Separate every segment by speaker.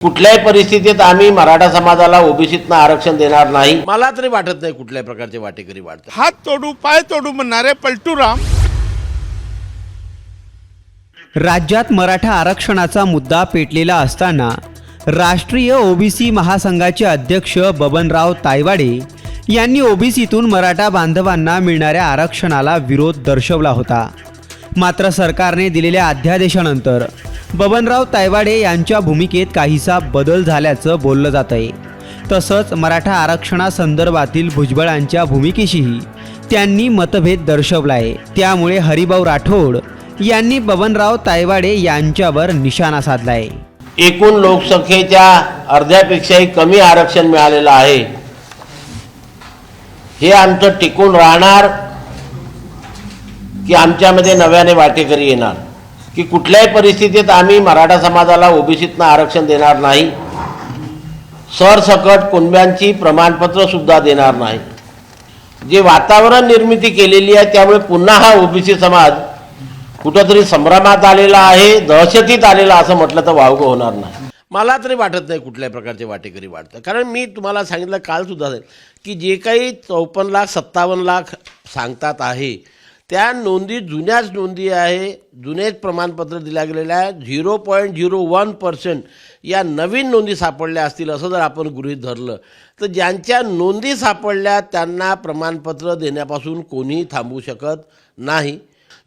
Speaker 1: कुठल्याही परिस्थितीत आम्ही मराठा समाजाला ओबीसीतनं आरक्षण देणार नाही. मला तरी वाटत नाही कुठल्याही प्रकारचे वाटेकरी वाटतात
Speaker 2: हात तोडू पाय तोडू म्हणणारे पलटूराम.
Speaker 3: राज्यात मराठा आरक्षणाचा मुद्दा पेटलेला असताना राष्ट्रीय ओबीसी महासंघाचे अध्यक्ष बबनराव तायवाडे यांनी ओबीसीतून मराठा बांधवांना मिळणाऱ्या आरक्षणाला विरोध दर्शवला होता. मात्र सरकारने दिलेल्या अध्यादेशानंतर बबनराव तायवाडे यांच्या भूमिकेत काहीसा बदल झाल्याचं बोललं जात आहे तसंच मराठा आरक्षणासंदर्भातील भुजबळांच्या भूमिकेशीही त्यांनी मतभेद दर्शवला आहे त्यामुळे हरिभाऊ राठोड यांनी बबनराव तायवाडे यांच्यावर निशाणा साधलाय.
Speaker 1: एकूण लोकसंख्येच्या अर्ध्यापेक्षाही कमी आरक्षण मिळालेलं आहे. हे आमचं टिकून राहणार की आमच्यामध्ये नव्याने वाटेकरी येणार? की कुठल्याही परिस्थितीत आम्ही मराठा समाजाला ओबीसीतनं आरक्षण देणार नाही. सरसकट कुणब्यांची प्रमाणपत्र सुद्धा देणार नाही. जे वातावरण निर्मिती केलेली आहे त्यामुळे पुन्हा हा ओबीसी समाज कुठंतरी संभ्रमात आलेला आहे दहशतीत आलेला असं म्हटलं तर वावगं होणार नाही. मला तरी वाटत नाही कुठल्याही प्रकारचे वाटेकरी वाटतं कारण मी तुम्हाला सांगितलं काल सुद्धा की जे काही चौपन्न लाख सत्तावन्न लाख सांगतात आहे त्या नोंदी जुन्याच नोंदी आहे जुनेच प्रमाणपत्र दिल्या गेलेल्या आहे zero point zero one percent या नवीन नोंदी सापडल्या असतील असं जर आपण गृहीत धरलं तर ज्यांच्या नोंदी सापडल्या त्यांना प्रमाणपत्र देण्यापासून कोणीही थांबवू शकत नाही.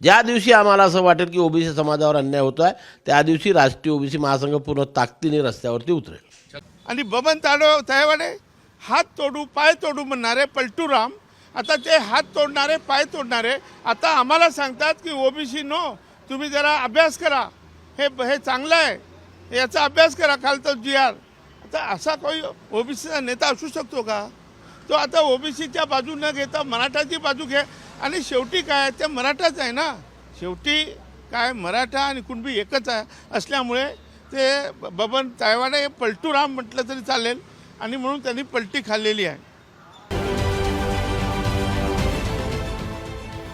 Speaker 1: ज्या दिवशी आम्हाला असं वाटेल की ओबीसी समाजावर अन्याय होतो आहे त्या दिवशी राष्ट्रीय ओबीसी महासंघ पूर्ण ताकदीने रस्त्यावरती उतरेल.
Speaker 2: आणि बबन ताडो तायवाडे हात तोडू पाय तोडू म्हणणारे पलटूराम आता ते हात तोडणारे पाय तोडणारे आता आम्हाला सांगतात की ओबीसी नो तुम्ही जरा अभ्यास करा. हे हे चांगलं आहे. याचा अभ्यास करा खालतं जी आर आता असा काही ओबीसीचा नेता असू शकतो का? तो आता ओबीसीच्या बाजू न घेता मराठाची बाजू घे. आणि शेवटी काय ते मराठाच आहे ना? शेवटी काय मराठा आणि कुणबी एकच आहे. असल्यामुळे ते बबन तायवाडे हे पलटूराम म्हटलं तरी चालेल. आणि म्हणून त्यांनी पलटी खाल्लेली आहे.